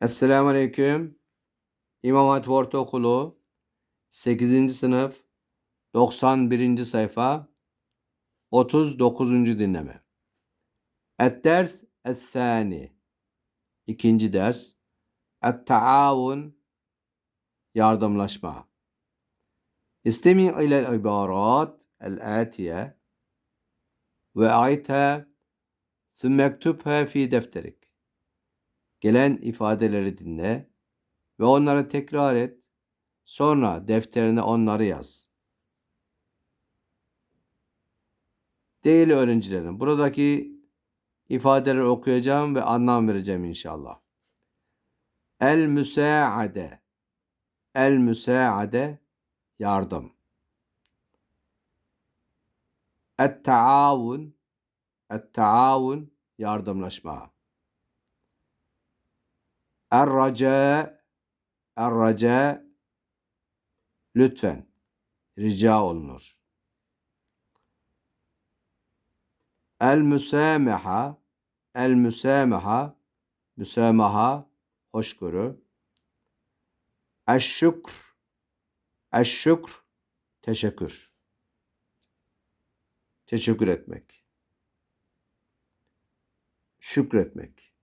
Esselamu Aleyküm. İmam Hatip Ortaokulu 8. sınıf 91. sayfa 39. dinleme. Et-ders es-sani İkinci ders Et-taavun Yardımlaşma İstemi ilel ibarat el-atiye ve ayetha sümme ektubha fi defterik Gelen ifadeleri dinle ve onları tekrar et. Sonra defterine onları yaz. Değerli öğrencilerim, buradaki ifadeleri okuyacağım ve anlam vereceğim inşallah. El müsaade. El müsaade yardım. Et taavun. Et taavun yardımlaşma. Er-raca Er-raca lütfen rica olunur. El-müsamaha El-müsamaha müsamaha hoşgörü. Eş-şükr Eş-şükr teşekkür. Teşekkür etmek. Şükretmek.